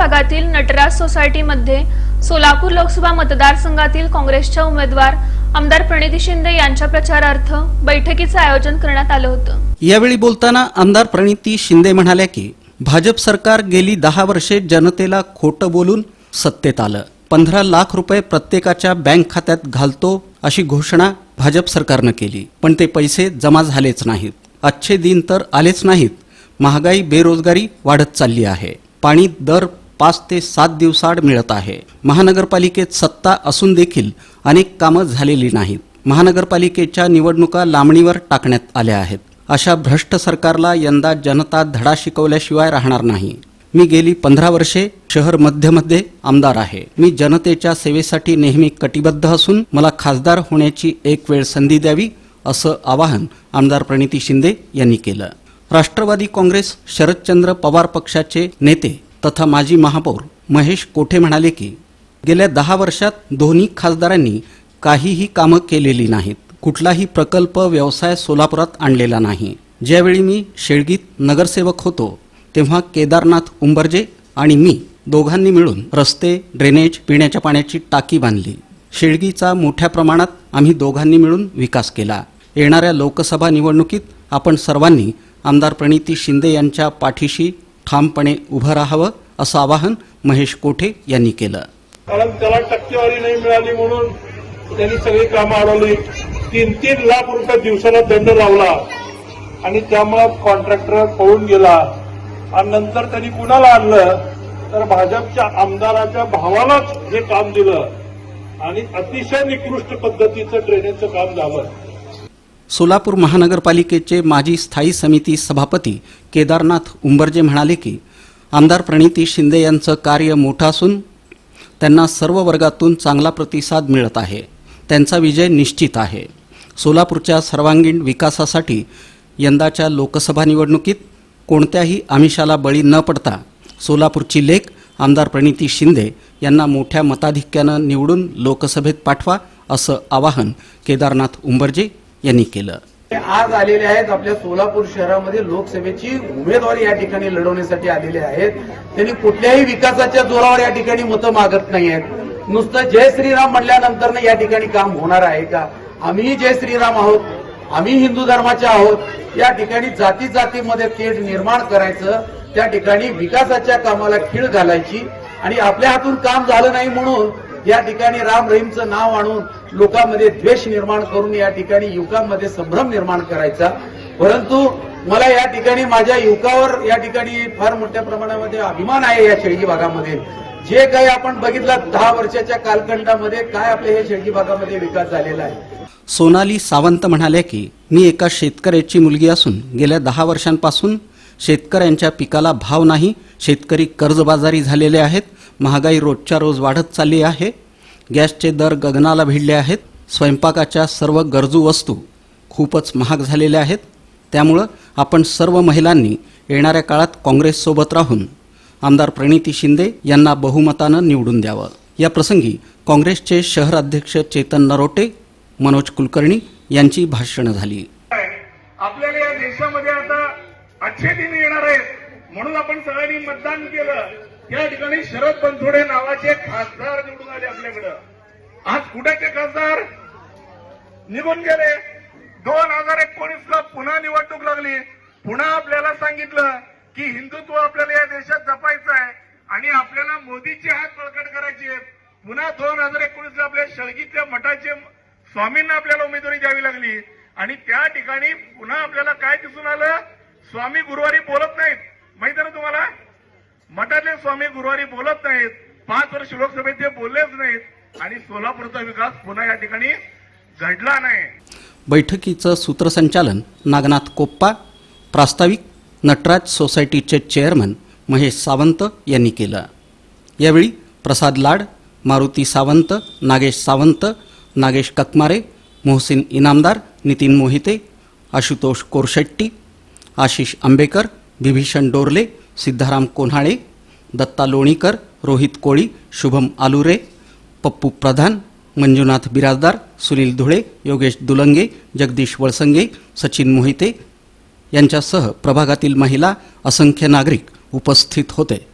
भागातील नटराज सोसायटीमध्ये सोलापूर लोकसभा मतदारसंघातील काँग्रेसच्या उमेदवार आमदार प्रणिती शिंदे यांच्या प्रचारार्थ बैठकीचं आयोजन करण्यात आलं होतं. यावेळी बोलताना आमदार प्रणिती शिंदे म्हणाल्या की भाजप सरकार गेली दहा वर्षे जनतेला खोटं बोलून सत्तेत आलं. पंधरा लाख रुपये प्रत्येकाच्या बँक खात्यात घालतो अशी घोषणा भाजप सरकारनं केली. पण ते पैसे जमा झालेच नाहीत. अच्छे दिन तर आलेच नाहीत. महागाई बेरोजगारी वाढत चालली आहे. पाणी दर पाच ते सात दिवसाआड मिळत आहे. महानगरपालिकेत सत्ता असून देखील अनेक कामं झालेली नाहीत. महानगरपालिकेच्या निवडणुका लांबणीवर टाकण्यात आल्या आहेत. अशा भ्रष्ट सरकारला यंदा जनता धडा शिकवल्याशिवाय राहणार नाही. मी गेली पंधरा वर्षे शहर मध्यमध्ये आमदार आहे. मी जनतेच्या सेवेसाठी नेहमी कटिबद्ध असून मला खासदार होण्याची एक वेळ संधी द्यावी असं आवाहन आमदार प्रणिती शिंदे यांनी केलं. राष्ट्रवादी काँग्रेस शरदचंद्र पवार पक्षाचे नेते तथा माजी महापौर महेश कोठे म्हणाले की गेल्या दहा वर्षात दोन्ही खासदारांनी काहीही कामं केलेली नाहीत. कुठलाही प्रकल्प व्यवसाय सोलापुरात आणलेला नाही. ज्यावेळी मी शेळगीत नगरसेवक होतो तेव्हा केदारनाथ उंबरजे आणि मी दोघांनी मिळून रस्ते ड्रेनेज पिण्याच्या पाण्याची टाकी बांधली. शेळगीचा मोठ्या प्रमाणात आम्ही दोघांनी मिळून विकास केला. येणाऱ्या लोकसभा निवडणुकीत आपण सर्वांनी आमदार प्रणिती शिंदे यांच्या पाठीशी ठामपणे उभं राहावं असं आवाहन महेश कोठे यांनी केलं. कारण त्याला टक्केवारी नाही मिळाली म्हणून त्यांनी सगळी कामं अडवली. तीन तीन लाख रुपये दिवसाला दंड लावला. आणि त्यामुळं कॉन्ट्रॅक्टर पळून गेला. आणि नंतर त्यांनी कुणाला आणलं? तर भाजपच्या आमदाराच्या भावालाच हे काम दिलं. आणि अतिशय निकृष्ट पद्धतीचं ड्रेनेजचं काम झालं सोलापूर महानगरपालिकेचे माजी स्थायी समिती सभापती केदारनाथ उंबरजे म्हणाले की आमदार प्रणिती शिंदे यांचं कार्य मोठं असून त्यांना सर्व वर्गातून चांगला प्रतिसाद मिळत आहे. त्यांचा विजय निश्चित आहे. सोलापूरच्या सर्वांगीण विकासासाठी यंदाच्या लोकसभा निवडणुकीत कोणत्याही आमिषाला बळी न पडता सोलापूरची लेख आमदार प्रणिती शिंदे यांना मोठ्या मताधिक्यानं निवडून लोकसभेत पाठवा असं आवाहन केदारनाथ उंबरजे यांनी केलं. आज आलेले आहेत आपल्या सोलापूर शहरामध्ये लोकसभेची उमेदवारी या ठिकाणी लढवण्यासाठी आलेले आहेत. त्यांनी कुठल्याही विकासाच्या जोरावर या ठिकाणी मतं मागत नाही आहेत नुसतं जय श्रीराम म्हटल्यानंतर या ठिकाणी काम होणार आहे का? आम्हीही जय श्रीराम आहोत. आम्ही हिंदू धर्माचे आहोत. या ठिकाणी जाती जातीमध्ये तेढ निर्माण करायचं त्या ठिकाणी विकासाच्या कामाला खीळ घालायची आणि आपल्या हातून काम झालं नाही म्हणून या ठिकाणी राम रहीमचं नाव आणून लोकांमध्ये द्वेष निर्माण करून या ठिकाणी युवकांमध्ये संभ्रम निर्माण करायचा. परंतु मला या ठिकाणी माझ्या युवकावर या ठिकाणी फार मोठ्या प्रमाणामध्ये अभिमान आहे या शेळगी भागामध्ये. जे काही आपण बघितलं दहा वर्षाच्या कालखंडामध्ये काय आपल्या या शेळगी भागामध्ये विकास झालेला आहे. सोनाली सावंत म्हणाल्या की मी एका शेतकऱ्याची मुलगी असून गेल्या दहा वर्षांपासून शेतकऱ्यांच्या पिकाला भाव नाही शेतकरी कर्जबाजारी झालेले आहेत महागाई रोजच्या रोज वाढत चालली आहे गॅसचे दर गगनाला भिडले आहेत. स्वयंपाकाच्या सर्व गरजू वस्तू खूपच महाग झालेल्या आहेत. त्यामुळं आपण सर्व महिलांनी येणाऱ्या काळात काँग्रेससोबत राहून आमदार प्रणिती शिंदे यांना बहुमतानं निवडून द्यावं. या प्रसंगी काँग्रेसचे शहर अध्यक्ष चेतन नरोटे मनोज कुलकर्णी यांची भाषणं झाली. आपल्याला या देशामध्ये आता अच्छे दिन येणार आहेत. म्हणून आपण सगळ्यांनी मतदान केलं. या ठिकाणी शरद बनसोडे नावाचे खासदार निवडून आले आपल्याकडं. आज कुठे खासदार? निघून गेले. दोन हजार एकोणीस ला पुन्हा निवडणूक लागली. पुन्हा आपल्याला सांगितलं की हिंदुत्व आपल्याला या देशात जपायचं आहे आणि आपल्याला मोदीचे हात बळकट करायचे आहेत. पुन्हा दोन हजार एकोणीस ला आपल्या शळगीतल्या मठाचे स्वामींना आपल्याला उमेदवारी द्यावी लागली. आणि त्या ठिकाणी पुन्हा आपल्याला काय दिसून आलं? स्वामी गुरुवारी बोलत नाहीत माहीत आहे ना तुम्हाला मठातले स्वामी गुरुवारी बोलत नाहीत. पाच वर्ष लोकसभेत ते बोललेच नाहीत. आणि सोलापूरचा विकास पुन्हा या ठिकाणी घडला नाही. बैठकीचं सूत्रसंचालन नागनाथ कोप्पा प्रास्ताविक नटराज सोसायटीचे चेअरमन महेश सावंत यांनी केलं. यावेळी प्रसाद लाड मारुती सावंत नागेश सावंत नागेश ककमारे मोहसिन इनामदार नितीन मोहिते आशुतोष कोरशेट्टी आशिष आंबेकर बिभीषण डोरले सिद्धाराम कोन्हाळे दत्ता लोणीकर रोहित कोळी शुभम आलुरे पप्पू प्रधान मंजुनाथ बिराजदार सुनील धुळे योगेश दुलंगे जगदीश वळसंगे सचिन मोहिते यांच्यासह प्रभागातील महिला असंख्य नागरिक उपस्थित होते.